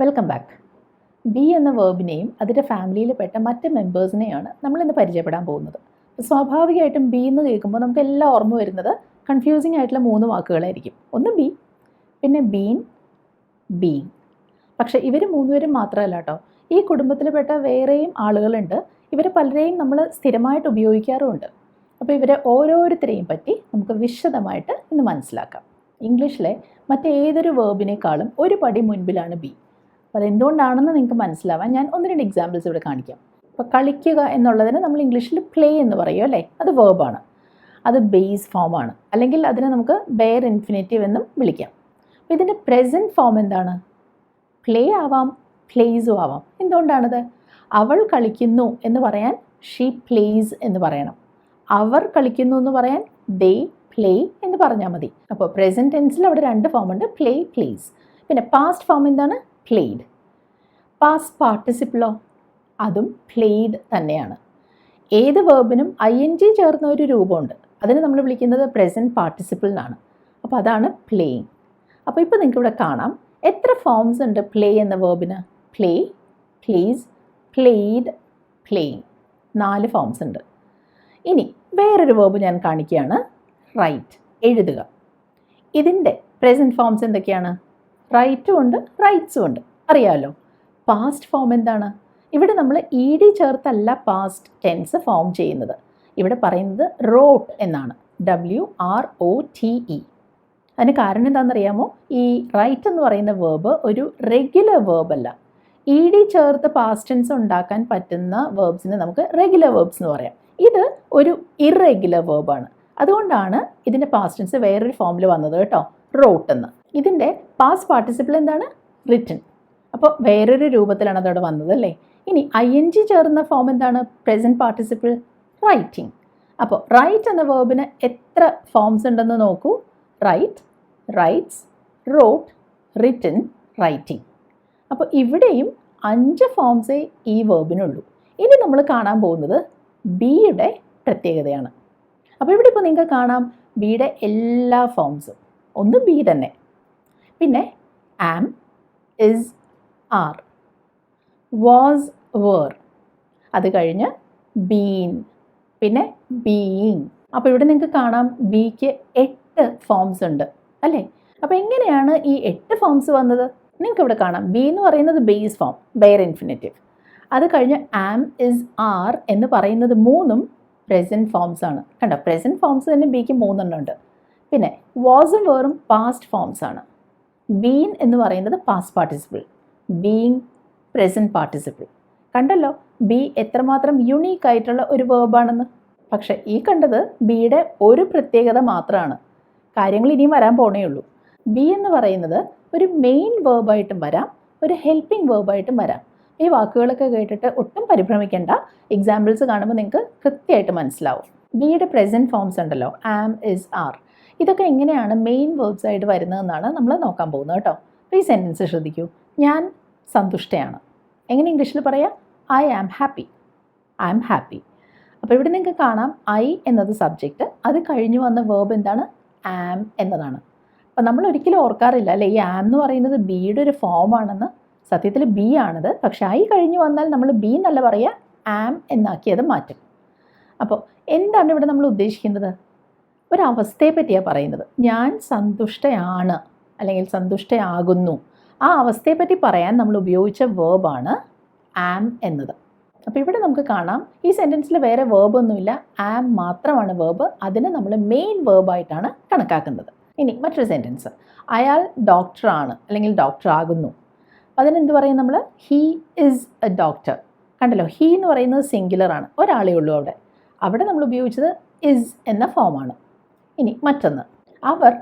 Welcome back B എന്ന വേർബിനെയും അതിന്റെ ഫാമിലിയിൽ പെട്ട മറ്റ് മെമ്പേഴ്സിനെയാണ് നമ്മൾ ഇന്ന് പരിചയപ്പെടാൻ പോകുന്നത്. സ്വാഭാവികമായിട്ടും ബി എന്ന് കേൾക്കുമ്പോൾ നമുക്ക് എല്ലാം ഓർമ്മ വരുന്നത് കൺഫ്യൂസിങ് ആയിട്ടുള്ള മൂന്ന് വാക്കുകളായിരിക്കും. ഒന്ന് ബി പിന്നെ ബീൻ ബീ പക്ഷേ ഇവർ മൂന്നുപേരും മാത്രമല്ല കേട്ടോ. ഈ കുടുംബത്തിൽപ്പെട്ട വേറെയും ആളുകളുണ്ട്. ഇവർ പലരെയും നമ്മൾ സ്ഥിരമായിട്ട് ഉപയോഗിക്കാറുമുണ്ട്. അപ്പോൾ ഇവരെ ഓരോരുത്തരെയും പറ്റി നമുക്ക് വിശദമായിട്ട് ഇന്ന് മനസ്സിലാക്കാം. ഇംഗ്ലീഷിലെ മറ്റേതൊരു വേർബിനേക്കാളും ഒരു പടി മുൻപിലാണ് ബി അപ്പോൾ അതെന്തുകൊണ്ടാണെന്ന് നിങ്ങൾക്ക് മനസ്സിലാവാൻ ഞാൻ ഒന്ന് രണ്ട് എക്സാമ്പിൾസ് ഇവിടെ കാണിക്കാം. അപ്പോൾ കളിക്കുക എന്നുള്ളതിന് നമ്മൾ ഇംഗ്ലീഷിൽ പ്ലേ എന്ന് പറയും അല്ലേ? അത് വേർബാണ് അത് ബേസ് ഫോമാണ് അല്ലെങ്കിൽ അതിനെ നമുക്ക് ബെയർ ഇൻഫിനിറ്റീവ് എന്നും വിളിക്കാം. അപ്പോൾ ഇതിന്റെ പ്രസന്റ് ഫോം എന്താണ്? പ്ലേ ആവാം പ്ലേസും ആവാം. എന്തുകൊണ്ടാണത്? അവൾ കളിക്കുന്നു എന്ന് പറയാൻ ഷീ പ്ലേസ് എന്ന് പറയണം. അവർ കളിക്കുന്നു എന്ന് പറയാൻ ദേ പ്ലേ എന്ന് പറഞ്ഞാൽ മതി. അപ്പോൾ പ്രസന്റ് ടെൻസിൽ അവിടെ രണ്ട് ഫോം ഉണ്ട് പ്ലേ പ്ലേസ് പിന്നെ പാസ്റ്റ് ഫോം എന്താണ്? പ്ലേഡ് പാസ് പാർട്ടിസിപ്പിളോ അതും പ്ലെയ്ഡ് തന്നെയാണ്. ഏത് വേർബിനും ഐ എൻ ജി ചേർന്ന ഒരു രൂപമുണ്ട്. അതിന് നമ്മൾ വിളിക്കുന്നത് പ്രസന്റ് പാർട്ടിസിപ്പിൾ എന്നാണ്. അപ്പോൾ അതാണ് പ്ലേയിങ് അപ്പോൾ ഇപ്പോൾ നിങ്ങൾക്ക് ഇവിടെ കാണാം. എത്ര ഫോംസ് ഉണ്ട് പ്ലേ എന്ന വേർബിന് പ്ലേ പ്ലീസ് പ്ലേഡ് പ്ലേയിങ് നാല് ഫോംസ് ഉണ്ട്. ഇനി വേറൊരു വേർബ് ഞാൻ കാണിക്കുകയാണ്. റൈറ്റ് എഴുതുക. ഇതിന്റെ പ്രസന്റ് ഫോംസ് എന്തൊക്കെയാണ്? റൈറ്റും ഉണ്ട് റൈറ്റ്സും ഉണ്ട്. അറിയാമല്ലോ പാസ്റ്റ് ഫോം എന്താണ്? ഇവിടെ നമ്മൾ ഇ ഡി ചേർത്തല്ല പാസ്റ്റ് ടെൻസ് ഫോം ചെയ്യുന്നത്. ഇവിടെ പറയുന്നത് റോട്ട് എന്നാണ്. W R O T E അതിന് കാരണം എന്താണെന്നറിയാമോ? ഈ റൈറ്റ് എന്ന് പറയുന്ന വേർബ് ഒരു റെഗുലർ വേർബ് അല്ല. ഇ ഡി ചേർത്ത് ടെൻസ് ഉണ്ടാക്കാൻ പറ്റുന്ന വേർബ്സിന് നമുക്ക് റെഗുലർ വേർബ്സ് എന്ന് പറയാം. ഇത് ഒരു ഇറെഗുലർ വേർബാണ് അതുകൊണ്ടാണ് ഇതിന്റെ പാസ്റ്റ് ടെൻസ് വേറൊരു ഫോമിൽ വന്നത് കേട്ടോ. റോട്ട് എന്ന്. ഇതിന്റെ പാസ് പാർട്ടിസിപ്പിൾ എന്താണ്? റിട്ടൺ അപ്പോൾ വേറൊരു രൂപത്തിലാണ് അതവിടെ വന്നത് അല്ലേ? ഇനി ഐ എൻ ജി ചേർന്ന ഫോം എന്താണ്? പ്രസന്റ് പാർട്ടിസിപ്പിൾ റൈറ്റിംഗ് അപ്പോൾ റൈറ്റ് എന്ന വേർബിന് എത്ര ഫോംസ് ഉണ്ടെന്ന് നോക്കൂ. Write writes wrote written writing അപ്പോൾ ഇവിടെയും അഞ്ച് ഫോംസേ ഈ വേർബിനുള്ളൂ ഇനി നമ്മൾ കാണാൻ പോകുന്നത് ബിയുടെ പ്രത്യേകതയാണ്. അപ്പോൾ ഇവിടെ ഇപ്പോൾ നിങ്ങൾക്ക് കാണാം ബിയുടെ എല്ലാ ഫോംസും ഒന്ന് ബി തന്നെ. പിന്നെ am is are was were അത് കഴിഞ്ഞ് ബീൻ പിന്നെ ബീയിങ് അപ്പോൾ ഇവിടെ നിങ്ങൾക്ക് കാണാം ബിക്ക് എട്ട് ഫോംസ് ഉണ്ട് അല്ലേ? അപ്പോൾ എങ്ങനെയാണ് ഈ എട്ട് ഫോംസ് വന്നത്? നിങ്ങൾക്ക് ഇവിടെ കാണാം. ബി എന്ന് പറയുന്നത് ബേസ് ഫോം ബെയർ ഇൻഫിനിറ്റീവ് അത് കഴിഞ്ഞ് ആം ഇസ് ആർ എന്ന് പറയുന്നത് മൂന്നും പ്രസന്റ് ഫോംസ് ആണ്. കണ്ടോ? പ്രസന്റ് ഫോംസ് തന്നെ ബിക്ക് മൂന്നെണ്ണം ഉണ്ട്. പിന്നെ വാസും വേറും പാസ്റ്റ് ഫോംസ് ആണ്. ബീൻ എന്ന് പറയുന്നത് past participle being present participle കണ്ടല്ലോ? ബി എത്രമാത്രം യുണീക്ക് ആയിട്ടുള്ള ഒരു വേർബാണെന്ന് പക്ഷെ ഈ കണ്ടത് ബിയുടെ ഒരു പ്രത്യേകത മാത്രമാണ് കാര്യങ്ങൾ ഇനിയും വരാൻ പോണേ ഉള്ളൂ. ബി എന്ന് പറയുന്നത് ഒരു മെയിൻ വേർബായിട്ടും വരാം ഒരു ഹെൽപ്പിംഗ് വേർബായിട്ടും വരാം. ഈ വാക്കുകളൊക്കെ കേട്ടിട്ട് ഒട്ടും പരിഭ്രമിക്കേണ്ട. എക്സാമ്പിൾസ് കാണുമ്പോൾ നിങ്ങൾക്ക് കൃത്യമായിട്ട് മനസ്സിലാവും. ബിയുടെ പ്രസന്റ് ഫോംസ് ഉണ്ടല്ലോ ആം ഇസ് ആർ ഇതൊക്കെ എങ്ങനെയാണ് മെയിൻ വേർഡ്സ് ആയിട്ട് വരുന്നതെന്നാണ് നമ്മൾ നോക്കാൻ പോകുന്നത് കേട്ടോ. അപ്പോൾ ഈ സെന്റൻസ് ശ്രദ്ധിക്കൂ. ഞാൻ സന്തുഷ്ടയാണ്. എങ്ങനെ ഇംഗ്ലീഷിൽ പറയാം? I am happy I am happy അപ്പോൾ ഇവിടെ നിങ്ങൾക്ക് കാണാം. ഐ എന്നത് സബ്ജക്റ്റ് അത് കഴിഞ്ഞു വന്ന വേർബ് എന്താണ്? ആം എന്നതാണ്. അപ്പോൾ നമ്മൾ ഒരിക്കലും ഓർക്കാറില്ല അല്ലേ? ഈ ആം എന്ന് പറയുന്നത് ബിയുടെ ഒരു ഫോം ആണെന്ന്. സത്യത്തിൽ ബി ആണത്. പക്ഷെ ഐ കഴിഞ്ഞു വന്നാൽ നമ്മൾ ബി എന്നല്ല പറയുക ആം എന്നാക്കി അത് മാറ്റും. അപ്പോൾ എന്താണ് ഇവിടെ നമ്മൾ ഉദ്ദേശിക്കുന്നത് ഒരവസ്ഥയെ പറ്റിയാണ് പറയുന്നത്. ഞാൻ സന്തുഷ്ടയാണ് അല്ലെങ്കിൽ സന്തുഷ്ടയാകുന്നു. ആ അവസ്ഥയെ പറ്റി പറയാൻ നമ്മൾ ഉപയോഗിച്ച വേർബാണ് ആം എന്നത്. അപ്പോൾ ഇവിടെ നമുക്ക് കാണാം. ഈ സെന്റൻസിൽ വേറെ വേർബൊന്നുമില്ല ആം മാത്രമാണ് വേർബ് അതിനെ നമ്മൾ മെയിൻ വേർബായിട്ടാണ് കണക്കാക്കുന്നത്. ഇനി മറ്റൊരു സെന്റൻസ് അയാൾ ഡോക്ടറാണ് അല്ലെങ്കിൽ ഡോക്ടർ ആകുന്നു. അതിനെന്ത് പറയും നമ്മൾ ഹീ ഇസ് എ ഡോക്ടർ കണ്ടല്ലോ? ഹീ എന്ന് പറയുന്നത് സിംഗുലറാണ് ഒരാളേ ഉള്ളൂ അവിടെ. അവിടെ നമ്മൾ ഉപയോഗിച്ചത് ഇസ് എന്ന ഫോമാണ് ഇനി മറ്റൊന്ന്. അവർ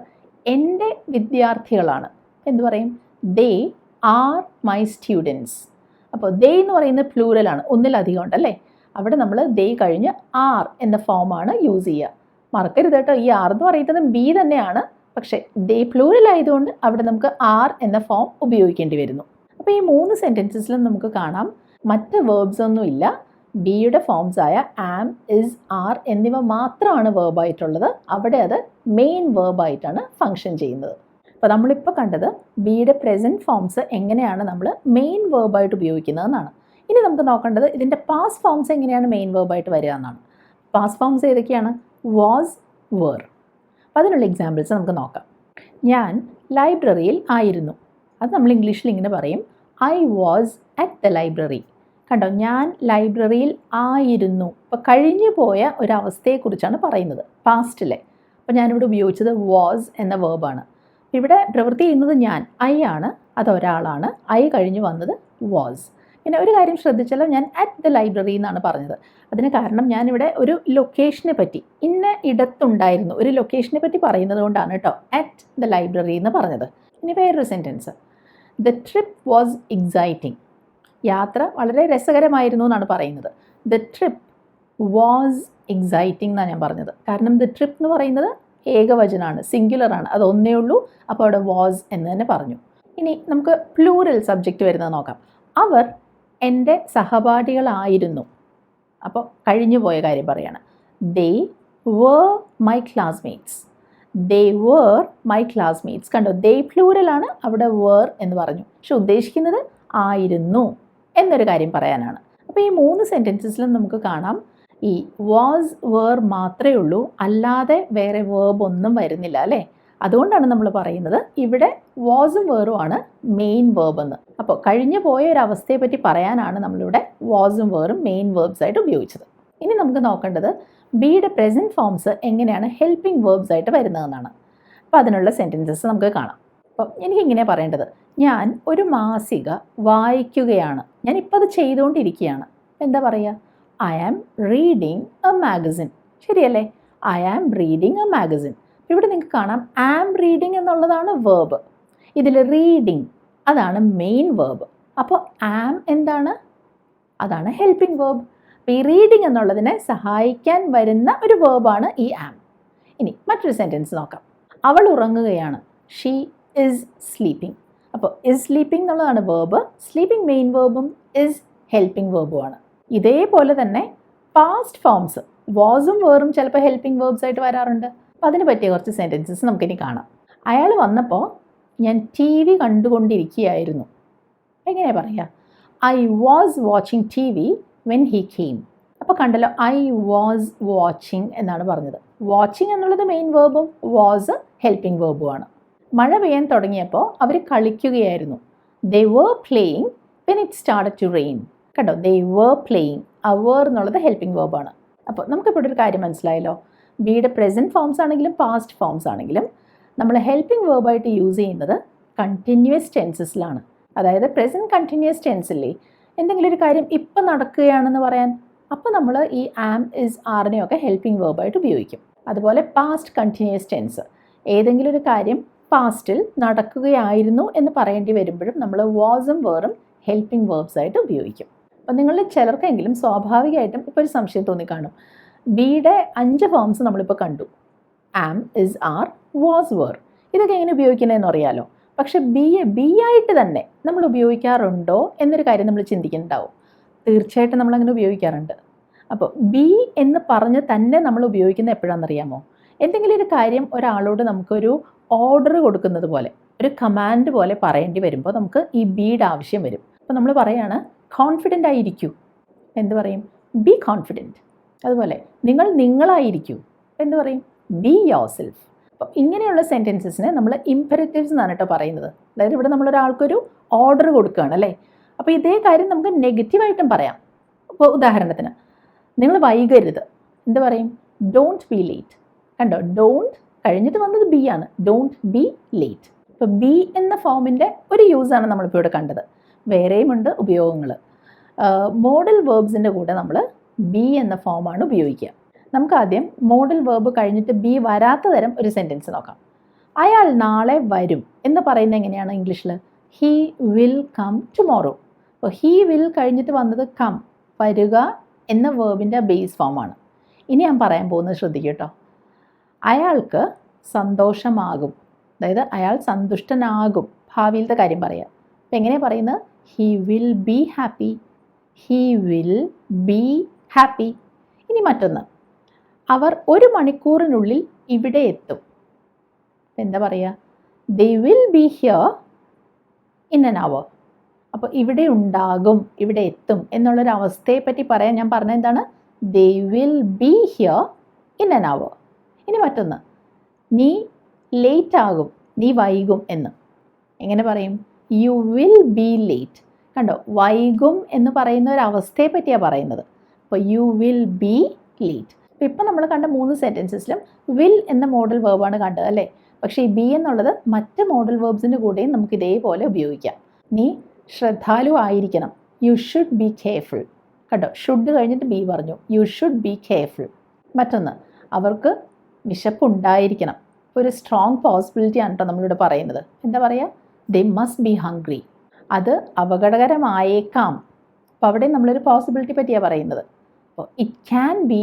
എന്റെ വിദ്യാർത്ഥികളാണ്. എന്ന് പറയും? ദേ ആർ മൈ സ്റ്റുഡൻസ് അപ്പോൾ ദേ എന്ന് പറയുന്നത് പ്ലൂരലാണ് ഒന്നിലധികം ഉണ്ടല്ലേ അവിടെ നമ്മൾ ദേ കഴിഞ്ഞ് ആർ എന്ന ഫോമാണ് യൂസ് ചെയ്യുക. മറക്കരുത് കേട്ടോ. ഈ ആർ എന്ന് പറയുന്നത് ബി തന്നെയാണ്. പക്ഷേ ദേ പ്ലൂരലായതുകൊണ്ട് അവിടെ നമുക്ക് ആർ എന്ന ഫോം ഉപയോഗിക്കേണ്ടി വരുന്നു. അപ്പോൾ ഈ മൂന്ന് സെന്റൻസസിലും നമുക്ക് കാണാം. മറ്റ് വേർബ്സ് ഒന്നുമില്ല. ബിയുടെ ഫോംസ് ആയ ആം ഇസ് ആർ എന്നിവ മാത്രമാണ് വേർബായിട്ടുള്ളത് അവിടെ അത് മെയിൻ വേർബായിട്ടാണ് ഫങ്ഷൻ ചെയ്യുന്നത്. അപ്പോൾ നമ്മളിപ്പോൾ കണ്ടത് ബിയുടെ പ്രസന്റ് ഫോംസ് എങ്ങനെയാണ് നമ്മൾ മെയിൻ വേർബായിട്ട് ഉപയോഗിക്കുന്നതെന്നാണ്. ഇനി നമുക്ക് നോക്കേണ്ടത് ഇതിന്റെ പാസ് ഫോംസ് എങ്ങനെയാണ് മെയിൻ വേർബായിട്ട് വരിക എന്നാണ്. പാസ് ഫോംസ് ഏതൊക്കെയാണ്? വാസ് വേർ അപ്പോൾ അതിനുള്ള എക്സാമ്പിൾസ് നമുക്ക് നോക്കാം. ഞാൻ ലൈബ്രറിയിൽ ആയിരുന്നു. അത് നമ്മൾ ഇംഗ്ലീഷിൽ ഇങ്ങനെ പറയും I was at the library കണ്ടോ ഞാൻ ലൈബ്രറിയിൽ ആയിരുന്നു. അപ്പോൾ കഴിഞ്ഞു പോയ ഒരവസ്ഥയെക്കുറിച്ചാണ് പറയുന്നത് പാസ്റ്റിലെ അപ്പോൾ ഞാനിവിടെ ഉപയോഗിച്ചത് വാസ് എന്ന വേർബാണ് ഇവിടെ പ്രവൃത്തി ചെയ്യുന്നത് ഞാൻ ഐ ആണ് അതൊരാളാണ് ഐ കഴിഞ്ഞു വന്നത് വാസ് പിന്നെ ഒരു കാര്യം ശ്രദ്ധിച്ചാലോ ഞാൻ അറ്റ് ദ ലൈബ്രറി എന്നാണ് പറഞ്ഞത്. അതിന് കാരണം ഞാനിവിടെ ഒരു ലൊക്കേഷനെ പറ്റി ഇന്ന ഇടത്തുണ്ടായിരുന്നു ഒരു ലൊക്കേഷനെ പറ്റി പറയുന്നത് കൊണ്ടാണ് കേട്ടോ അറ്റ് ദ ലൈബ്രറി എന്ന് പറഞ്ഞത്. ഇനി വേറൊരു sentence the trip was exciting യാത്ര വളരെ രസകരമായിരുന്നു എന്നാണ് പറയുന്നത്. ദ ട്രിപ്പ് വാസ് എക്സൈറ്റിംഗ് എന്നാണ് ഞാൻ പറഞ്ഞത്. കാരണം ദ ട്രിപ്പ് എന്ന് പറയുന്നത് ഏകവചനാണ് സിംഗുലറാണ് അത് ഒന്നേ ഉള്ളൂ അപ്പോൾ അവിടെ വാസ് എന്ന് തന്നെ പറഞ്ഞു. ഇനി നമുക്ക് പ്ലൂറൽ സബ്ജക്റ്റ് വരുന്നത് നോക്കാം. അവർ എന്റെ സഹപാഠികളായിരുന്നു. അപ്പോൾ കഴിഞ്ഞു പോയ കാര്യം പറയാണ്. They were my classmates they were my classmates കണ്ടോ? ദേ പ്ലൂരലാണ് അവിടെ വേർ എന്ന് പറഞ്ഞു. പക്ഷെ ഉദ്ദേശിക്കുന്നത് ആയിരുന്നു. എന്നൊരു കാര്യം പറയാനാണ്. അപ്പോൾ ഈ മൂന്ന് സെന്റൻസസിലും നമുക്ക് കാണാം. ഈ വാസ് വേർ മാത്രമേ ഉള്ളൂ. അല്ലാതെ വേറെ വേർബ് ഒന്നും വരുന്നില്ല അല്ലേ? അതുകൊണ്ടാണ് നമ്മൾ പറയുന്നത് ഇവിടെ വാസും വേറും ആണ് മെയിൻ വേർബ് എന്ന്. അപ്പോൾ കഴിഞ്ഞു പോയ ഒരു അവസ്ഥയെ പറ്റി പറയാനാണ് നമ്മളിവിടെ വാസും വേറും മെയിൻ വേർബ്സ് ആയിട്ട് ഉപയോഗിച്ചത്. ഇനി നമുക്ക് നോക്കേണ്ടത് ബിയുടെ പ്രസന്റ് ഫോംസ് എങ്ങനെയാണ് ഹെൽപ്പിംഗ് വേർബ്സ് ആയിട്ട് വരുന്നതെന്നാണ്. അപ്പോൾ അതിനുള്ള സെന്റൻസസ് നമുക്ക് കാണാം. അപ്പോൾ എനിക്കിങ്ങനെ പറയേണ്ടത്. ഞാൻ ഒരു മാസിക വായിക്കുകയാണ്. ഞാൻ ഇപ്പോൾ അത് ചെയ്തുകൊണ്ടിരിക്കുകയാണ്. എന്താ പറയുക? I am reading a magazine ശരിയല്ലേ? I am reading a magazine ഇവിടെ നിങ്ങൾക്ക് കാണാം. ആം റീഡിങ് എന്നുള്ളതാണ് വേർബ് ഇതിൽ റീഡിങ് അതാണ് മെയിൻ വേർബ് അപ്പോൾ ആം എന്താണ്? അതാണ് ഹെൽപ്പിംഗ് വേർബ് ഈ റീഡിങ് എന്നുള്ളതിനെ സഹായിക്കാൻ വരുന്ന ഒരു വേർബാണ് ഈ ആം ഇനി മറ്റൊരു സെന്റൻസ് നോക്കാം. അവൾ ഉറങ്ങുകയാണ്. ഷീ ഇസ് സ്ലീപ്പിംഗ് അപ്പോൾ ഇസ് സ്ലീപ്പിംഗ് എന്നുള്ളതാണ് വേർബ് സ്ലീപ്പിംഗ് മെയിൻ വേർബും ഇസ് ഹെൽപ്പിംഗ് വേർബുമാണ് ഇതേപോലെ തന്നെ പാസ്റ്റ് ഫോംസ് വാസും വേറും ചിലപ്പോൾ ഹെൽപ്പിംഗ് വേർബ്സ് ആയിട്ട് വരാറുണ്ട്. അപ്പോൾ അതിന് പറ്റിയ കുറച്ച് സെന്റൻസസ് നമുക്കിനി കാണാം. അയാൾ വന്നപ്പോൾ ഞാൻ ടി വി കണ്ടുകൊണ്ടിരിക്കുകയായിരുന്നു. എങ്ങനെ പറയുക I was watching T V when he came അപ്പോൾ കണ്ടല്ലോ ഐ വാസ് വാച്ചിങ് എന്നാണ് പറഞ്ഞത്. വാച്ചിങ് എന്നുള്ളത് മെയിൻ വേർബും വാസ് ഹെൽപ്പിംഗ് വേർബുമാണ് മഴ പെയ്യാൻ തുടങ്ങിയപ്പോൾ അവർ കളിക്കുകയായിരുന്നു. They were playing when it start to rain കേട്ടോ ദേ വേർ പ്ലേയിങ് അവർ വേർ എന്നുള്ളത് ഹെൽപ്പിംഗ് വേർബാണ് അപ്പോൾ നമുക്കിപ്പോൾ ഒരു കാര്യം മനസ്സിലായല്ലോ. ബിയുടെ പ്രസന്റ് ഫോംസ് ആണെങ്കിലും പാസ്റ്റ് ഫോംസ് ആണെങ്കിലും നമ്മൾ ഹെൽപ്പിംഗ് വേർബായിട്ട് യൂസ് ചെയ്യുന്നത് കണ്ടിന്യൂസ് ടെൻസസിലാണ് അതായത് പ്രസന്റ് കണ്ടിന്യൂസ് ടെൻസില്ലേ എന്തെങ്കിലും ഒരു കാര്യം ഇപ്പം നടക്കുകയാണെന്ന് പറയാൻ അപ്പോൾ നമ്മൾ ഈ ആം ഇസ് ആറിനെയൊക്കെ ഹെൽപ്പിംഗ് വേർബായിട്ട് ഉപയോഗിക്കും. അതുപോലെ പാസ്റ്റ് കണ്ടിന്യൂസ് ടെൻസ് ഏതെങ്കിലും ഒരു കാര്യം പാസ്റ്റിൽ നടക്കുകയായിരുന്നു എന്ന് പറയേണ്ടി വരുമ്പോഴും നമ്മൾ വാസും വേറും ഹെൽപ്പിംഗ് വേർബ്സ് ആയിട്ട് ഉപയോഗിക്കും. അപ്പം നിങ്ങളിൽ ചിലർക്കെങ്കിലും സ്വാഭാവികമായിട്ടും ഇപ്പോൾ ഒരു സംശയം തോന്നിക്കാണും ബിയുടെ അഞ്ച് ഫോംസ് നമ്മളിപ്പോൾ കണ്ടു. Am is are was were ഇതൊക്കെ എങ്ങനെ ഉപയോഗിക്കുന്നതെന്ന് അറിയാലോ. പക്ഷേ ബി എ ബി ആയിട്ട് തന്നെ നമ്മൾ ഉപയോഗിക്കാറുണ്ടോ എന്നൊരു കാര്യം നമ്മൾ ചിന്തിക്കുന്നുണ്ടാവും. തീർച്ചയായിട്ടും നമ്മളങ്ങനെ ഉപയോഗിക്കാറുണ്ട്. അപ്പോൾ ബി എന്ന് പറഞ്ഞ് തന്നെ നമ്മൾ ഉപയോഗിക്കുന്നത് എപ്പോഴാണെന്നറിയാമോ? എന്തെങ്കിലും ഒരു കാര്യം ഒരാളോട് നമുക്കൊരു ഓർഡർ കൊടുക്കുന്നത് പോലെ ഒരു കമാൻഡ് പോലെ പറയേണ്ടി വരുമ്പോൾ നമുക്ക് ഈ ബീഡ് ആവശ്യം വരും. അപ്പോൾ നമ്മൾ പറയാണ് കോൺഫിഡന്റ് ആയിരിക്കൂ. എന്ത് പറയും? ബി കോൺഫിഡന്റ് അതുപോലെ നിങ്ങൾ നിങ്ങളായിരിക്കൂ. എന്ത് പറയും? ബി യോർ സെൽഫ് അപ്പോൾ ഇങ്ങനെയുള്ള സെന്റൻസസിനെ നമ്മൾ ഇമ്പരറ്റീവ്സ് എന്നാണ് കേട്ടോ പറയുന്നത്. അതായത് ഇവിടെ നമ്മളൊരാൾക്കൊരു ഓർഡർ കൊടുക്കുകയാണ് അല്ലേ? അപ്പോൾ ഇതേ കാര്യം നമുക്ക് നെഗറ്റീവായിട്ടും പറയാം. അപ്പോൾ ഉദാഹരണത്തിന് നിങ്ങൾ വൈകരുത്. എന്ത് പറയും? ഡോണ്ട് ബി ലേറ്റ് കണ്ടോ? ഡോണ്ട് കഴിഞ്ഞിട്ട് വന്നത് ബി ആണ്. ഡോണ്ട് ബി ലേറ്റ് ഇപ്പോൾ ബി എന്ന ഫോമിന്റെ ഒരു യൂസാണ് നമ്മളിപ്പോൾ ഇവിടെ കണ്ടത്. വേറെയുമുണ്ട് ഉപയോഗങ്ങൾ മോഡൽ വേർബ്സിന്റെ കൂടെ നമ്മൾ ബി എന്ന ഫോമാണ് ഉപയോഗിക്കുക. നമുക്ക് ആദ്യം മോഡൽ വേർബ് കഴിഞ്ഞിട്ട് ബി വരാത്ത തരം ഒരു സെന്റൻസ് നോക്കാം. അയാൾ നാളെ വരും എന്ന് പറയുന്നത് എങ്ങനെയാണ് ഇംഗ്ലീഷിൽ ഹീ വിൽ കം ടുമോറോ അപ്പോൾ ഹീ വിൽ കഴിഞ്ഞിട്ട് വന്നത് കം വരിക എന്ന വേർബിന്റെ ബേസ് ഫോമാണ് ഇനി ഞാൻ പറയാൻ പോകുന്നത് ശ്രദ്ധിക്കട്ടോ കേട്ടോ. അയാൾക്ക് സന്തോഷമാകും. അതായത് അയാൾ സന്തുഷ്ടനാകും. ഭാവിയിലത്തെ കാര്യം പറയാം. അപ്പം എങ്ങനെ പറയുന്നത്? He will be happy he will be happy ഇനി മറ്റൊന്ന്. അവർ ഒരു മണിക്കൂറിനുള്ളിൽ ഇവിടെ എത്തും. എന്താ പറയുക they will be here in an hour അപ്പോൾ ഇവിടെ ഉണ്ടാകും ഇവിടെ എത്തും എന്നുള്ളൊരു അവസ്ഥയെ പറ്റി പറയാൻ ഞാൻ പറഞ്ഞ എന്താണ്? They will be here in an hour ഇനി മറ്റൊന്ന്. നീ ലേറ്റ് ആകും നീ വൈകും എന്ന്. എങ്ങനെ പറയും? യു വിൽ ബി ലേറ്റ് കണ്ടോ? വൈകും എന്ന് പറയുന്ന ഒരു അവസ്ഥയെ പറ്റിയാണ് പറയുന്നത്. അപ്പോൾ യു വിൽ ബി ലേറ്റ് അപ്പോൾ ഇപ്പം നമ്മൾ കണ്ട മൂന്ന് സെന്റൻസസിലും വിൽ എന്ന മോഡൽ വേർബാണ് കണ്ടത് അല്ലേ? പക്ഷേ ഈ ബി എന്നുള്ളത് മറ്റ് മോഡൽ വേർബ്സിന്റെ കൂടെയും നമുക്ക് ഇതേപോലെ ഉപയോഗിക്കാം. നീ ശ്രദ്ധാലു ആയിരിക്കണം. യു ഷുഡ് ബി കെയർഫുൾ കണ്ടോ? ഷുഡ് കഴിഞ്ഞിട്ട് ബി പറഞ്ഞു. യു ഷുഡ് ബി കെയർഫുൾ മറ്റൊന്ന്. അവർക്ക് വിശപ്പുണ്ടായിരിക്കണം. ഒരു സ്ട്രോങ് പോസിബിലിറ്റി ആണ് കേട്ടോ നമ്മളിവിടെ പറയുന്നത്. എന്താ പറയുക ദേ മസ്റ്റ് ബി ഹംഗ്രി അത് അപകടകരമായേക്കാം. അപ്പോൾ അവിടെ നമ്മളൊരു പോസിബിലിറ്റി പറ്റിയാണ് പറയുന്നത്. അപ്പോൾ ഇറ്റ് ക്യാൻ ബി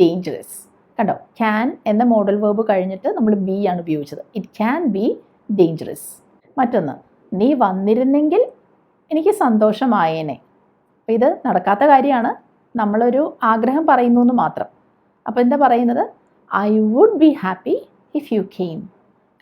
ഡേഞ്ചറസ് കണ്ടോ? ക്യാൻ എന്ന മോഡൽ വേർബ് കഴിഞ്ഞിട്ട് നമ്മൾ ബി ആണ് ഉപയോഗിച്ചത്. ഇറ്റ് ക്യാൻ ബി ഡേഞ്ചറസ് മറ്റൊന്ന് നീ വന്നിരുന്നെങ്കിൽ എനിക്ക് സന്തോഷമായേനെ. അപ്പോൾ ഇത് നടക്കാത്ത കാര്യമാണ്. നമ്മളൊരു ആഗ്രഹം പറയുന്നു എന്ന് മാത്രം. അപ്പോൾ എന്താ പറയുന്നത്? I would be happy if you came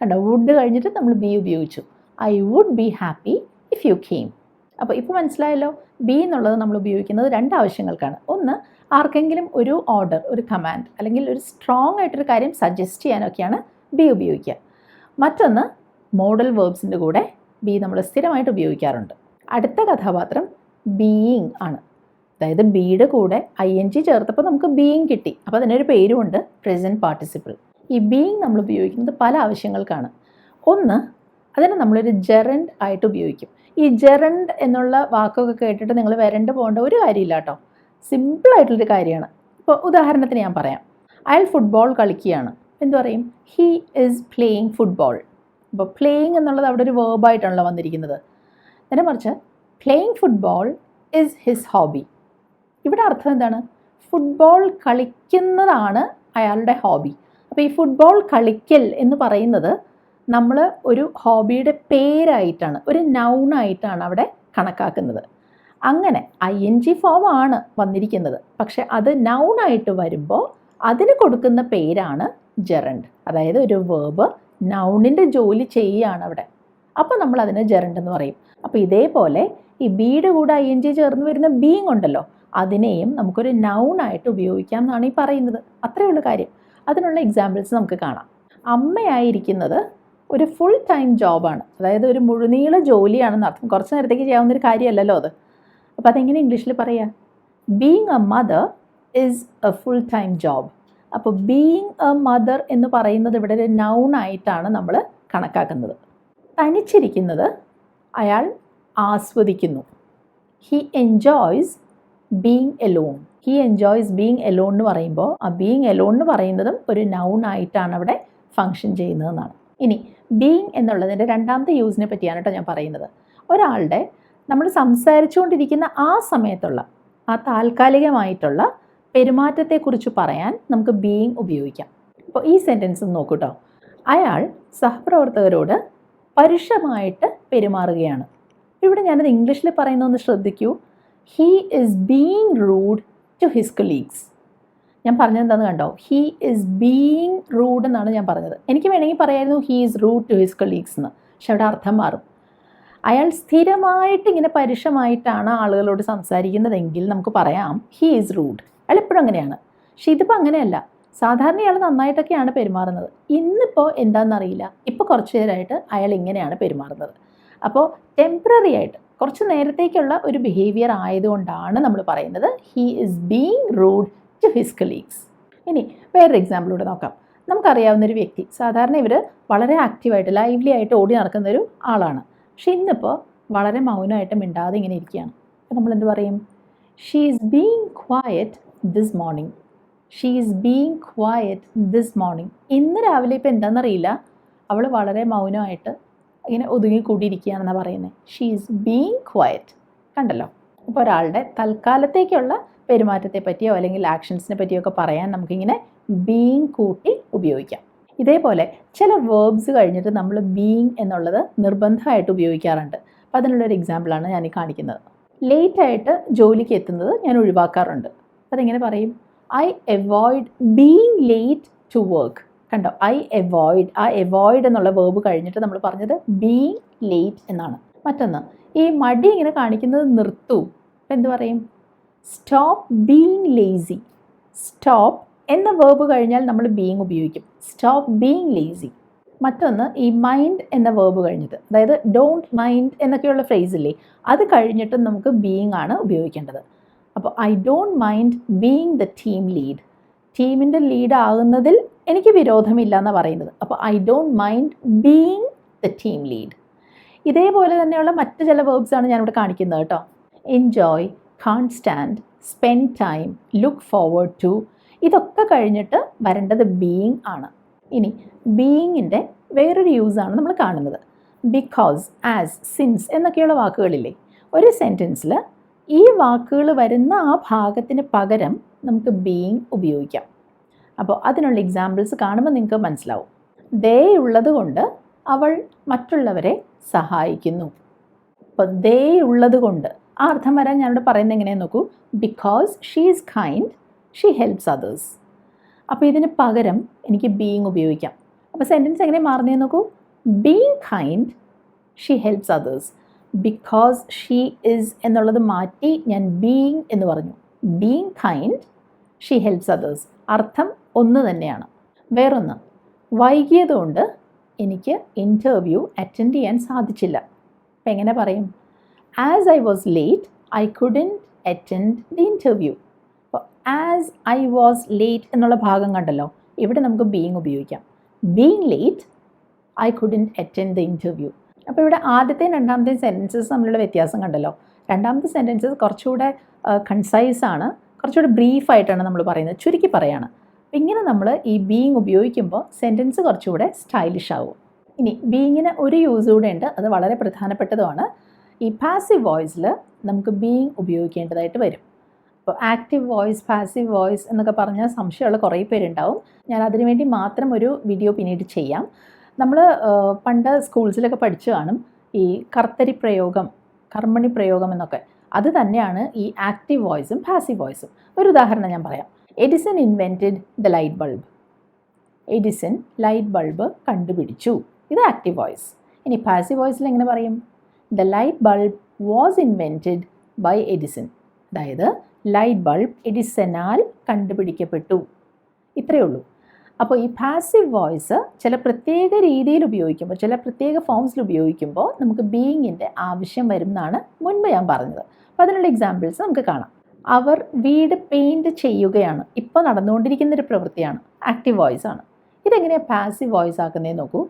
കണ്ടോ? വുഡ് കഴിഞ്ഞിട്ട് നമ്മൾ ബി ഉപയോഗിച്ചു. I would be happy if you came അപ്പോൾ ഇപ്പോൾ മനസ്സിലായല്ലോ? ബി എന്നുള്ളത് നമ്മൾ ഉപയോഗിക്കുന്നത് രണ്ട് ആവശ്യങ്ങൾക്കാണ്. ഒന്ന് ആർക്കെങ്കിലും ഒരു ഓർഡർ ഒരു കമാൻഡ് അല്ലെങ്കിൽ ഒരു സ്ട്രോങ് ആയിട്ടൊരു കാര്യം സജസ്റ്റ് ചെയ്യാനൊക്കെയാണ് ബി ഉപയോഗിക്കുക. മറ്റൊന്ന് മോഡൽ വേർബ്സിന്റെ കൂടെ ബി നമ്മൾ സ്ഥിരമായിട്ട് ഉപയോഗിക്കാറുണ്ട്. അടുത്ത കഥാപാത്രം ബീയിങ് ആണ്. അതായത് ബിയുടെ കൂടെ ഐ എൻ ജി ചേർത്തപ്പോൾ നമുക്ക് ബീയിങ് കിട്ടി. അപ്പോൾ അതിനൊരു പേരുമുണ്ട് പ്രസന്റ് പാർട്ടിസിപ്പിൾ ഈ ബീയിങ് നമ്മൾ ഉപയോഗിക്കുന്നത് പല ആവശ്യങ്ങൾക്കാണ്. ഒന്ന് അതിനെ നമ്മളൊരു ജെറൻഡ് ആയിട്ട് ഉപയോഗിക്കും. ഈ ജെറൻഡ് എന്നുള്ള വാക്കൊക്കെ കേട്ടിട്ട് നിങ്ങൾ വരണ്ട് പോകേണ്ട ഒരു കാര്യമില്ല കേട്ടോ. സിമ്പിളായിട്ടുള്ളൊരു കാര്യമാണ്. ഇപ്പോൾ ഉദാഹരണത്തിന് ഞാൻ പറയാം. അയാൾ ഫുട്ബോൾ കളിക്കുകയാണ്. എന്തു പറയും? ഹീ ഈസ് പ്ലേയിങ് ഫുട്ബോൾ അപ്പോൾ പ്ലേയിങ് എന്നുള്ളത് അവിടെ ഒരു വേർബായിട്ടാണല്ലോ വന്നിരിക്കുന്നത്. നേരെ മറിച്ച് playing football is his hobby ഇവിടെ അർത്ഥം എന്താണ്? ഫുട്ബോൾ കളിക്കുന്നതാണ് അയാളുടെ ഹോബി അപ്പോൾ ഈ ഫുട്ബോൾ കളിക്കൽ എന്ന് പറയുന്നത് നമ്മൾ ഒരു ഹോബിയുടെ പേരായിട്ടാണ് ഒരു നൗണായിട്ടാണ് അവിടെ കണക്കാക്കുന്നത്. അങ്ങനെ ഐ എൻ ജി ഫോം ആണ് വന്നിരിക്കുന്നത്. പക്ഷെ അത് നൗണായിട്ട് വരുമ്പോൾ അതിന് കൊടുക്കുന്ന പേരാണ് ജെറണ്ട് അതായത് ഒരു വേബ് നൗണിന്റെ ജോലി ചെയ്യുകയാണ് അവിടെ. അപ്പോൾ നമ്മൾ അതിനെ ജെറണ്ട് എന്ന് പറയും. അപ്പോൾ ഇതേപോലെ ഈ ബിയുടെ കൂടെ ഐ എൻ ജി ചേർന്ന് വരുന്ന ബീങ് ഉണ്ടല്ലോ. അതിനെയും നമുക്കൊരു നൗണായിട്ട് ഉപയോഗിക്കാം എന്നാണ് ഈ പറയുന്നത്. അത്രയേ ഉള്ളൂ കാര്യം. അതിനുള്ള എക്സാമ്പിൾസ് നമുക്ക് കാണാം. അമ്മയായിരിക്കുന്നത് ഒരു ഫുൾ ടൈം ജോബാണ് അതായത് ഒരു മുഴുനീള ജോലിയാണെന്ന് അർത്ഥം. കുറച്ച് നേരത്തേക്ക് ചെയ്യാവുന്ന ഒരു കാര്യമല്ലല്ലോ അത്. അപ്പോൾ അതെങ്ങനെ ഇംഗ്ലീഷിൽ പറയുക being a mother is a full time job അപ്പോൾ ബീങ് എ മദർ എന്ന് പറയുന്നത് ഇവിടെ ഒരു നൗണായിട്ടാണ് നമ്മൾ കണക്കാക്കുന്നത്. തനിച്ചിരിക്കുന്നത് അയാൾ ആസ്വദിക്കുന്നു. He enjoys being alone he enjoys being alone എന്ന് പറയുമ്പോൾ ആ ബീങ് എലോൺ എന്ന് പറയുന്നതും ഒരു നൗൺ ആയിട്ടാണ് അവിടെ ഫങ്ഷൻ ചെയ്യുന്നതെന്നാണ്. ഇനി ബീങ് എന്നുള്ളതിന്റെ രണ്ടാമത്തെ യൂസിനെ പറ്റിയാണ് കേട്ടോ ഞാൻ പറയുന്നത്. ഒരാളുടെ നമ്മൾ സംസാരിച്ചുകൊണ്ടിരിക്കുന്ന ആ സമയത്തുള്ള ആ താൽക്കാലികമായിട്ടുള്ള പെരുമാറ്റത്തെക്കുറിച്ച് പറയാൻ നമുക്ക് ബീയിങ് ഉപയോഗിക്കാം. അപ്പോൾ ഈ സെന്റൻസ് നോക്കൂട്ടോ അയാൾ സഹപ്രവർത്തകരോട് പരുഷമായിട്ട് പെരുമാറുകയാണ്. ഇവിടെ ഞാനത് ഇംഗ്ലീഷിൽ പറയുന്നതൊന്ന് ശ്രദ്ധിക്കൂ. He is being rude to his colleagues ഞാൻ പറഞ്ഞത് എന്താണെന്ന് കണ്ടോ? ഹീ ഈസ് ബീയിങ് റൂഡ് എന്നാണ് ഞാൻ പറഞ്ഞത്. എനിക്ക് വേണമെങ്കിൽ പറയായിരുന്നു he is rude to his colleagues എന്ന്. പക്ഷെ അവിടെ അർത്ഥം മാറും. അയാൾ സ്ഥിരമായിട്ട് ഇങ്ങനെ പരുഷമായിട്ടാണ് ആളുകളോട് സംസാരിക്കുന്നതെങ്കിൽ നമുക്ക് പറയാം ഹീ ഈസ് റൂഡ് അയാൾ എപ്പോഴും അങ്ങനെയാണ്. പക്ഷെ ഇതിപ്പോൾ അങ്ങനെയല്ല. സാധാരണ അയാൾ നന്നായിട്ടൊക്കെയാണ് പെരുമാറുന്നത്. ഇന്നിപ്പോൾ എന്താണെന്നറിയില്ല ഇപ്പോൾ കുറച്ച് നേരമായിട്ട് അയാൾ ഇങ്ങനെയാണ് പെരുമാറുന്നത്. അപ്പോൾ ടെമ്പററി ആയിട്ട് കുറച്ച് നേരത്തേക്കുള്ള ഒരു ബിഹേവിയർ ആയതുകൊണ്ടാണ് നമ്മൾ പറയുന്നത് he is being rude to his colleagues ഇനി വേറൊരു എക്സാമ്പിളൂടെ നോക്കാം. നമുക്കറിയാവുന്ന ഒരു വ്യക്തി സാധാരണ ഇവർ വളരെ ആക്റ്റീവായിട്ട് ലൈവ്ലി ആയിട്ട് ഓടി നടക്കുന്ന ഒരു ആളാണ്. പക്ഷെ ഇന്നിപ്പോൾ വളരെ മൗനമായിട്ട് മിണ്ടാതെ ഇങ്ങനെ ഇരിക്കുകയാണ്. അപ്പോൾ നമ്മൾ എന്ത് പറയും? She is being quiet this morning she is being quiet this morning ഇന്ന് രാവിലെ ഇപ്പോൾ എന്താണെന്നറിയില്ല. അവൾ വളരെ മൗനമായിട്ട് ഇങ്ങനെ ഒതുങ്ങിക്കൂടിയിരിക്കുകയാണെന്ന് പറയുന്നത് ഷീ ഈസ് ബീങ് ക്വയറ്റ് കണ്ടല്ലോ? അപ്പോൾ ഒരാളുടെ തൽക്കാലത്തേക്കുള്ള പെരുമാറ്റത്തെ പറ്റിയോ അല്ലെങ്കിൽ ആക്ഷൻസിനെ പറ്റിയോ ഒക്കെ പറയാൻ നമുക്കിങ്ങനെ ബീങ് കൂട്ടി ഉപയോഗിക്കാം. ഇതേപോലെ ചില വേർബ്സ് കഴിഞ്ഞിട്ട് നമ്മൾ ബീങ് എന്നുള്ളത് നിർബന്ധമായിട്ട് ഉപയോഗിക്കാറുണ്ട്. അപ്പം അതിനുള്ളൊരു എക്സാമ്പിളാണ് ഞാൻ ഈ കാണിക്കുന്നത്. ലേറ്റ് ആയിട്ട് ജോലിക്ക് എത്തുന്നത് ഞാൻ ഒഴിവാക്കാറുണ്ട്. അതെങ്ങനെ പറയും? I avoid being late to work കണ്ടോ? ഐ അവോയ്ഡ് ആ അവോയ്ഡ് എന്നുള്ള വേർബ് കഴിഞ്ഞിട്ട് നമ്മൾ പറഞ്ഞത് ബീ ലേറ്റ് എന്നാണ്. മറ്റൊന്ന് ഈ മടി ഇങ്ങനെ കാണിക്കുന്നത് നിർത്തൂ. അപ്പം എന്ത് പറയും? സ്റ്റോപ്പ് ബീങ് ലേസി സ്റ്റോപ്പ് എന്ന വേർബ് കഴിഞ്ഞാൽ നമ്മൾ ബീങ് ഉപയോഗിക്കും. സ്റ്റോപ്പ് ബീങ് ലേസി മറ്റൊന്ന് ഈ മൈൻഡ് എന്ന വേർബ് കഴിഞ്ഞിട്ട് അതായത് ഡോണ്ട് മൈൻഡ് എന്നൊക്കെയുള്ള ഫ്രേസ് ഇല്ലേ അത് കഴിഞ്ഞിട്ടും നമുക്ക് ബീങ് ആണ് ഉപയോഗിക്കേണ്ടത്. അപ്പോൾ I don't mind being the team lead ടീമിന്റെ ലീഡ് ആകുന്നതിൽ എനിക്ക് വിരോധമില്ല എന്ന് പറയുന്നത്. അപ്പോൾ I don't mind being the team lead ഇതേപോലെ തന്നെയുള്ള മറ്റ് ചില വേർബ്സാണ് ഞാനിവിടെ കാണിക്കുന്നത് കേട്ടോ. Enjoy can't stand spend time look forward to ഇതൊക്കെ കഴിഞ്ഞിട്ട് വരേണ്ടത് ബീയിങ് ആണ്. ഇനി ബീയിങ്ങിന്റെ വേറൊരു യൂസാണ് നമ്മൾ കാണുന്നത്. ബിക്കോസ് ആസ് സിൻസ് എന്നൊക്കെയുള്ള വാക്കുകളില്ലേ? ഒരു സെന്റൻസിൽ ഈ വാക്കുകൾ വരുന്ന ആ ഭാഗത്തിന് പകരം നമുക്ക് ബീയിങ് ഉപയോഗിക്കാം. അപ്പോൾ അതിനുള്ള എക്സാമ്പിൾസ് കാണുമ്പോൾ നിങ്ങൾക്ക് മനസ്സിലാവും. ദേ ഉള്ളത് കൊണ്ട് അവൾ മറ്റുള്ളവരെ സഹായിക്കുന്നു. അപ്പോൾ ദേ ഉള്ളത് കൊണ്ട് ആ അർത്ഥം വരാൻ ഞാനിവിടെ പറയുന്നത് എങ്ങനെയാണെന്ന് നോക്കൂ? Because she is kind she helps others അപ്പോൾ ഇതിന് പകരം എനിക്ക് ബീയിങ് ഉപയോഗിക്കാം. അപ്പോൾ സെന്റൻസ് എങ്ങനെ മാറുന്നതെന്ന് നോക്കൂ? Being kind she helps others because she is എന്നുള്ളത് മാറ്റി ഞാൻ ബീയിങ് എന്ന് പറഞ്ഞു. Being kind she helps others അർത്ഥം ഒന്ന് തന്നെയാണ്. വേറൊന്ന് വൈകിയതുകൊണ്ട് എനിക്ക് ഇന്റർവ്യൂ അറ്റൻഡ് ചെയ്യാൻ സാധിച്ചില്ല. അപ്പം എങ്ങനെ പറയും? As I was late I couldn't attend the interview അപ്പോൾ ആസ് ഐ വാസ് ലേറ്റ് എന്നുള്ള ഭാഗം കണ്ടല്ലോ ഇവിടെ നമുക്ക് ബീങ് ഉപയോഗിക്കാം. Being late I couldn't attend the interview അപ്പോൾ ഇവിടെ ആദ്യത്തെയും രണ്ടാമത്തെയും സെന്റൻസസ് തമ്മിലുള്ള വ്യത്യാസം കണ്ടല്ലോ. രണ്ടാമത്തെ സെന്റൻസസ് കുറച്ചുകൂടെ കൺസൈസാണ് കുറച്ചുകൂടെ ബ്രീഫായിട്ടാണ് നമ്മൾ പറയുന്നത്. ചുരുക്കി പറയാണ്. അപ്പം ഇങ്ങനെ നമ്മൾ ഈ ബീങ് ഉപയോഗിക്കുമ്പോൾ സെന്റൻസ് കുറച്ചുകൂടെ സ്റ്റൈലിഷ് ആവും. ഇനി ബീയിങ്ങിന് ഒരു യൂസ് കൂടെ ഉണ്ട്. അത് വളരെ പ്രധാനപ്പെട്ടതുമാണ്. ഈ പാസീവ് വോയിസിൽ നമുക്ക് ബീയിങ് ഉപയോഗിക്കേണ്ടതായിട്ട് വരും. അപ്പോൾ ആക്റ്റീവ് വോയിസ് പാസീവ് വോയിസ് എന്നൊക്കെ പറഞ്ഞാൽ സംശയമുള്ള കുറേ പേരുണ്ടാവും. ഞാൻ അതിനുവേണ്ടി മാത്രം ഒരു വീഡിയോ പിന്നീട് ചെയ്യാം. നമ്മൾ പണ്ട് സ്കൂൾസിലൊക്കെ പഠിച്ചു കാണും ഈ കർത്തരി പ്രയോഗം കർമ്മണി പ്രയോഗം എന്നൊക്കെ. അത് തന്നെയാണ് ഈ ആക്റ്റീവ് വോയിസും പാസീവ് വോയിസും ഒരു ഉദാഹരണം ഞാൻ പറയാം. Edison invented the light bulb Edison light bulb കണ്ടുപിടിച്ചു. ഇത് ആക്റ്റീവ് വോയിസ് ഇനി പാസീവ് വോയിസിൽ എങ്ങനെ പറയും? The light bulb was invented by Edison അതായത് ലൈറ്റ് ബൾബ് എഡിസനാൽ കണ്ടുപിടിക്കപ്പെട്ടു. ഇത്രയേ ഉള്ളൂ. അപ്പോൾ ഈ പാസീവ് വോയിസ് ചില പ്രത്യേക രീതിയിൽ ഉപയോഗിക്കുമ്പോൾ ചില പ്രത്യേക ഫോംസിൽ ഉപയോഗിക്കുമ്പോൾ നമുക്ക് ബീയിങ്ങിന്റെ ആവശ്യം വരും എന്നാണ് മുൻപ് ഞാൻ പറഞ്ഞത്. അപ്പോൾ അതിനുള്ള എക്സാമ്പിൾസ് നമുക്ക് കാണാം. അവർ വീട് പെയിന്റ് ചെയ്യുകയാണ്. ഇപ്പോൾ നടന്നുകൊണ്ടിരിക്കുന്ന ഒരു പ്രവൃത്തിയാണ്. ആക്റ്റീവ് വോയിസ് ആണ്. ഇതെങ്ങനെയാണ് പാസീവ് വോയിസ് ആക്കുന്നതെന്ന് നോക്കൂ.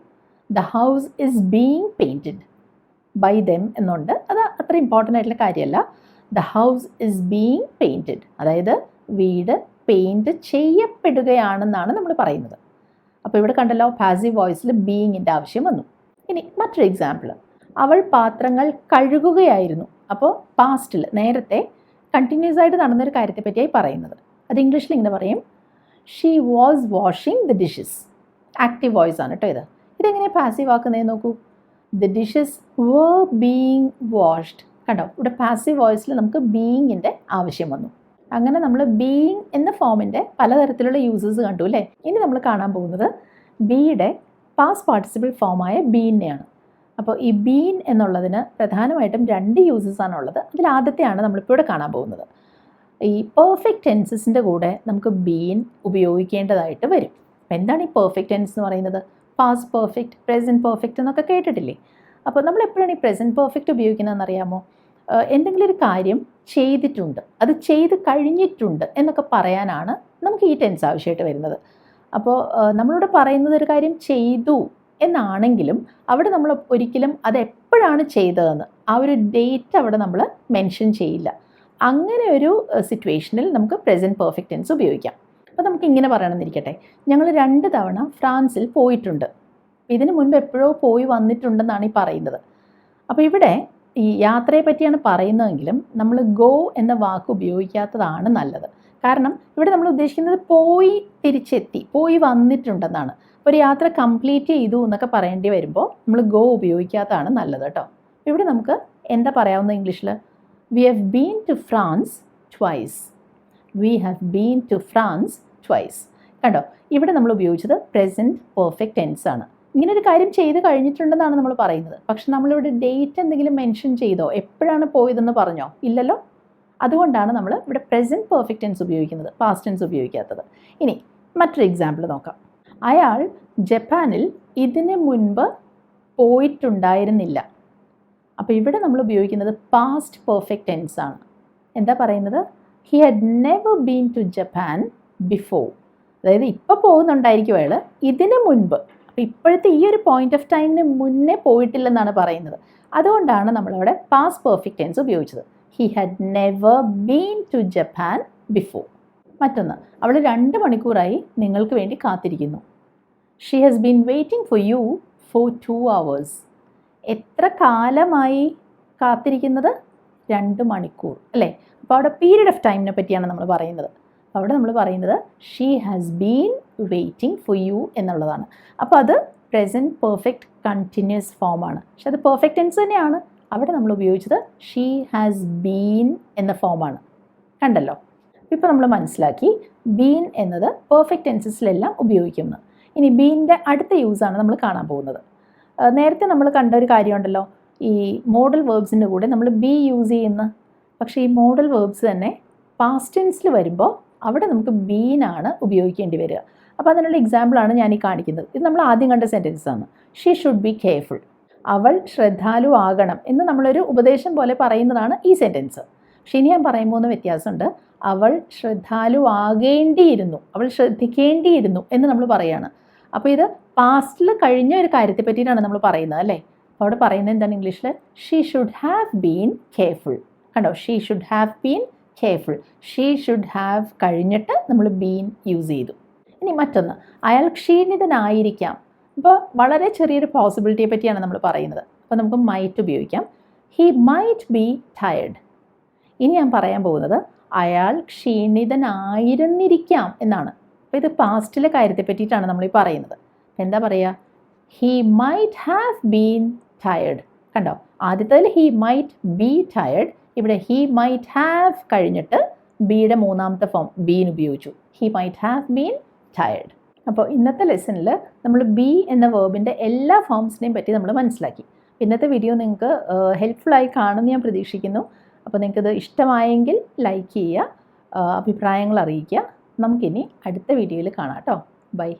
The house is being painted by them എന്നുണ്ട്. അത് അത്ര ഇമ്പോർട്ടന്റ് ആയിട്ടുള്ള കാര്യമല്ല. The house is being painted അതായത് വീട് പെയിന്റ് ചെയ്യപ്പെടുകയാണെന്നാണ് നമ്മൾ പറയുന്നത്. അപ്പോൾ ഇവിടെ കണ്ടല്ലോ പാസീവ് വോയിസിൽ ബീയിങ്ങിന്റെ ആവശ്യം വന്നു. ഇനി മറ്റൊരു എക്സാമ്പിൾ അവൾ പാത്രങ്ങൾ കഴുകുകയായിരുന്നു. അപ്പോൾ പാസ്റ്റിൽ നേരത്തെ കണ്ടിന്യൂസ് ആയിട്ട് നടന്നൊരു കാര്യത്തെ പറ്റിയായി പറയുന്നത്. അത് ഇംഗ്ലീഷിൽ ഇങ്ങനെ പറയും she was washing the dishes active voice ആണ് കേട്ടോ ഇത്. ഇതെങ്ങനെയാണ് പാസീവ് ആക്കുന്നതെന്ന് നോക്കൂ. The dishes were being washed കണ്ടോ? ഇവിടെ പാസീവ് വോയിസിൽ നമുക്ക് ബീയിങ്ങിന്റെ ആവശ്യം വന്നു. അങ്ങനെ നമ്മൾ ബീയിങ് എന്ന ഫോമിന്റെ പലതരത്തിലുള്ള യൂസസ് കണ്ടു അല്ലേ? ഇനി നമ്മൾ കാണാൻ പോകുന്നത് ബിയുടെ പാസ് പാർട്ടിസിപ്പിൾ ഫോമായ ബീനെയാണ് അപ്പോൾ ഈ ബീൻ എന്നുള്ളതിന് പ്രധാനമായിട്ടും രണ്ട് യൂസസ് ആണുള്ളത് അതിൽ ആദ്യത്തെയാണ് നമ്മളിപ്പോൾ ഇവിടെ കാണാൻ പോകുന്നത്. ഈ പെർഫെക്റ്റ് ടെൻസസിന്റെ കൂടെ നമുക്ക് ബീൻ ഉപയോഗിക്കേണ്ടതായിട്ട് വരും. അപ്പോൾ എന്താണ് ഈ പെർഫെക്റ്റ് ടെൻസ് എന്ന് പറയുന്നത്? പാസ് പെർഫെക്റ്റ് പ്രസന്റ് പെർഫെക്റ്റ് എന്നൊക്കെ കേട്ടിട്ടില്ലേ? അപ്പോൾ നമ്മൾ എപ്പോഴാണ് ഈ പ്രസന്റ് പെർഫെക്റ്റ് ഉപയോഗിക്കുന്നതെന്ന് അറിയാമോ? എന്തെങ്കിലും ഒരു കാര്യം ചെയ്തിട്ടുണ്ട്. അത് ചെയ്ത് കഴിഞ്ഞിട്ടുണ്ട് എന്നൊക്കെ പറയാനാണ് നമുക്ക് ഈ ടെൻസ് ആവശ്യമായിട്ട് വരുന്നത്. അപ്പോൾ നമ്മളിവിടെ പറയുന്നത് ഒരു കാര്യം ചെയ്തു എന്നാണെങ്കിലും അവിടെ നമ്മൾ ഒരിക്കലും അത് എപ്പോഴാണ് ചെയ്തതെന്ന് ആ ഒരു ഡേറ്റ് അവിടെ നമ്മൾ മെൻഷൻ ചെയ്യില്ല. അങ്ങനെ ഒരു സിറ്റുവേഷനിൽ നമുക്ക് പ്രസന്റ് പെർഫെക്റ്റ് ടെൻസ് ഉപയോഗിക്കാം. അപ്പോൾ നമുക്ക് ഇങ്ങനെ പറയണമെന്നിരിക്കട്ടെ ഞങ്ങൾ രണ്ട് തവണ ഫ്രാൻസിൽ പോയിട്ടുണ്ട്. ഇതിനു മുൻപ് എപ്പോഴോ പോയി വന്നിട്ടുണ്ടെന്നാണ് ഈ പറയുന്നത്. അപ്പോൾ ഇവിടെ ഈ യാത്രയെ പറ്റിയാണ് പറയുന്നതെങ്കിലും നമ്മൾ ഗോ എന്ന വാക്ക് ഉപയോഗിക്കാത്തതാണ് നല്ലത്. കാരണം ഇവിടെ നമ്മൾ ഉദ്ദേശിക്കുന്നത് പോയി തിരിച്ചെത്തി പോയി വന്നിട്ടുണ്ടെന്നാണ്. ഒരു യാത്ര കംപ്ലീറ്റ് ചെയ്തു എന്നൊക്കെ പറയേണ്ടി വരുമ്പോൾ നമ്മൾ ഗോ ഉപയോഗിക്കാത്തതാണ് നല്ലത് കേട്ടോ. ഇവിടെ നമുക്ക് എന്താ പറയാവുന്ന ഇംഗ്ലീഷിൽ? We have been to France twice we have been to France twice കണ്ടോ? ഇവിടെ നമ്മൾ ഉപയോഗിച്ചത് പ്രസന്റ് പെർഫെക്റ്റ് ടെൻസ് ആണ്. ഇങ്ങനെ ഒരു കാര്യം ചെയ്ത് കഴിഞ്ഞിട്ടുണ്ടെന്നാണ് നമ്മൾ പറയുന്നത്. പക്ഷെ നമ്മളിവിടെ ഡേറ്റ് എന്തെങ്കിലും മെൻഷൻ ചെയ്തോ എപ്പോഴാണ് പോയതെന്ന് പറഞ്ഞോ ഇല്ലല്ലോ? അതുകൊണ്ടാണ് നമ്മൾ ഇവിടെ പ്രസന്റ് പെർഫെക്റ്റ് ടെൻസ് ഉപയോഗിക്കുന്നത് പാസ്റ്റ് ടെൻസ് ഉപയോഗിക്കാത്തത്. ഇനി മറ്റൊരു എക്സാമ്പിൾ നോക്കാം. അയാൾ ജപ്പാനിൽ ഇതിന് മുൻപ് പോയിട്ടുണ്ടായിരുന്നില്ല. അപ്പോൾ ഇവിടെ നമ്മൾ ഉപയോഗിക്കുന്നത് പാസ്റ്റ് പെർഫെക്റ്റ് ടെൻസ് ആണ്. എന്താ പറയുന്നത്? He had never been to Japan before അതായത് ഇപ്പോൾ പോകുന്നുണ്ടായിരിക്കും അയാൾ ഇതിന് മുൻപ്. അപ്പോൾ ഇപ്പോഴത്തെ ഈ ഒരു പോയിന്റ് ഓഫ് ടൈമിന് മുന്നേ പോയിട്ടില്ലെന്നാണ് പറയുന്നത്. അതുകൊണ്ടാണ് നമ്മളവിടെ പാസ് പെർഫെക്റ്റ് ടെൻസ് ഉപയോഗിച്ചത്. He had never been to Japan before മറ്റൊന്ന് അവൾ രണ്ട് മണിക്കൂറായി നിങ്ങൾക്ക് വേണ്ടി കാത്തിരിക്കുന്നു. She has been waiting for you for two hours എത്ര കാലമായി കാത്തിരിക്കുന്നത്? രണ്ട് മണിക്കൂർ അല്ലേ? അപ്പോൾ അവിടെ പീരീഡ് ഓഫ് ടൈമിനെ പറ്റിയാണ് നമ്മൾ പറയുന്നത്. അവിടെ നമ്മൾ പറയുന്നത് she has been waiting for you എന്നുള്ളതാണ്. അപ്പോൾ അത് പ്രസന്റ് പെർഫെക്റ്റ് കണ്ടിന്യൂസ് ഫോമാണ് പക്ഷെ അത് പെർഫെക്റ്റ് ടെൻസ് തന്നെയാണ്. അവിടെ നമ്മൾ ഉപയോഗിച്ചത് ഷീ ഹാസ് ബീൻ എന്ന ഫോമാണ് കണ്ടല്ലോ? ഇപ്പോൾ നമ്മൾ മനസ്സിലാക്കി ബീൻ എന്നത് പെർഫെക്റ്റ് ടെൻസസിലെല്ലാം ഉപയോഗിക്കുന്നു. ഇനി ബീന്റെ അടുത്ത യൂസാണ് നമ്മൾ കാണാൻ പോകുന്നത്. നേരത്തെ നമ്മൾ കണ്ട ഒരു കാര്യമുണ്ടല്ലോ. ഈ മോഡൽ വേർബ്സിന്റെ കൂടെ നമ്മൾ ബി യൂസ് ചെയ്യുന്ന. പക്ഷേ ഈ മോഡൽ വേർബ്സ് തന്നെ പാസ്റ്റ് ടെൻസിൽ വരുമ്പോൾ അവിടെ നമുക്ക് ബീനാണ് ഉപയോഗിക്കേണ്ടി വരിക. അപ്പോൾ അതിനുള്ള എക്സാമ്പിളാണ് ഞാൻ ഈ കാണിക്കുന്നത്. ഇത് നമ്മൾ ആദ്യം കണ്ട സെന്റൻസ് ആണ്. ഷീ ഷുഡ് ബി കെയർഫുൾ അവൾ ശ്രദ്ധാലു ആകണം എന്ന് നമ്മളൊരു ഉപദേശം പോലെ പറയുന്നതാണ് ഈ സെന്റൻസ് പക്ഷെ ഇനി ഞാൻ പറയാൻ പോകുന്ന വ്യത്യാസമുണ്ട്. അവൾ ശ്രദ്ധാലു ആകേണ്ടിയിരുന്നു. അവൾ ശ്രദ്ധിക്കേണ്ടിയിരുന്നു എന്ന് നമ്മൾ പറയുകയാണ് അപ്പോൾ ഇത് പാസ്റ്റിൽ കഴിഞ്ഞ ഒരു കാര്യത്തെ പറ്റിയിട്ടാണ് നമ്മൾ പറയുന്നത് അല്ലേ? അപ്പോൾ അവിടെ പറയുന്നത് എന്താണ് ഇംഗ്ലീഷിൽ she should have been careful കണ്ടോ? She should have been careful she should have കഴിഞ്ഞിട്ട് നമ്മൾ ബീൻ യൂസ് ചെയ്തു. ഇനി മറ്റൊന്ന്. അയാൾ ക്ഷീണിതനായിരിക്കാം. അപ്പോൾ വളരെ ചെറിയൊരു പോസിബിലിറ്റിയെ പറ്റിയാണ് നമ്മൾ പറയുന്നത്. അപ്പോൾ നമുക്ക് മൈറ്റ് ഉപയോഗിക്കാം. ഹി മൈറ്റ് ബി ടയർഡ് ഇനി ഞാൻ പറയാൻ പോകുന്നത് അയാൾ ക്ഷീണിതനായിരുന്നിരിക്കാം എന്നാണ്. അപ്പോൾ ഇത് പാസ്റ്റിലെ കാര്യത്തെ പറ്റിയിട്ടാണ് നമ്മൾ ഈ പറയുന്നത്. എന്താ പറയുക? He might have been tired കണ്ടോ? ആദ്യത്തേതിൽ ഹി മൈറ്റ് ബി ടയർഡ് ഇവിടെ ഹി മൈറ്റ് ഹാവ് കഴിഞ്ഞിട്ട് ബിയുടെ മൂന്നാമത്തെ ഫോം ബീൻ ഉപയോഗിച്ചു. He might have been tired അപ്പോൾ ഇന്നത്തെ ലെസണിൽ നമ്മൾ ബി എന്ന വേർബിന്റെ എല്ലാ ഫോംസിനെയും പറ്റി നമ്മൾ മനസ്സിലാക്കി. ഇന്നത്തെ വീഡിയോ നിങ്ങൾക്ക് ഹെൽപ്ഫുള്ളായി കാണുമെന്ന് ഞാൻ പ്രതീക്ഷിക്കുന്നു. അപ്പോൾ നിങ്ങൾക്കിത് ഇഷ്ടമായെങ്കിൽ ലൈക്ക് ചെയ്യുക അഭിപ്രായങ്ങൾ അറിയിക്കുക. നമുക്കിനി അടുത്ത വീഡിയോയിൽ കാണാം കേട്ടോ. ബൈ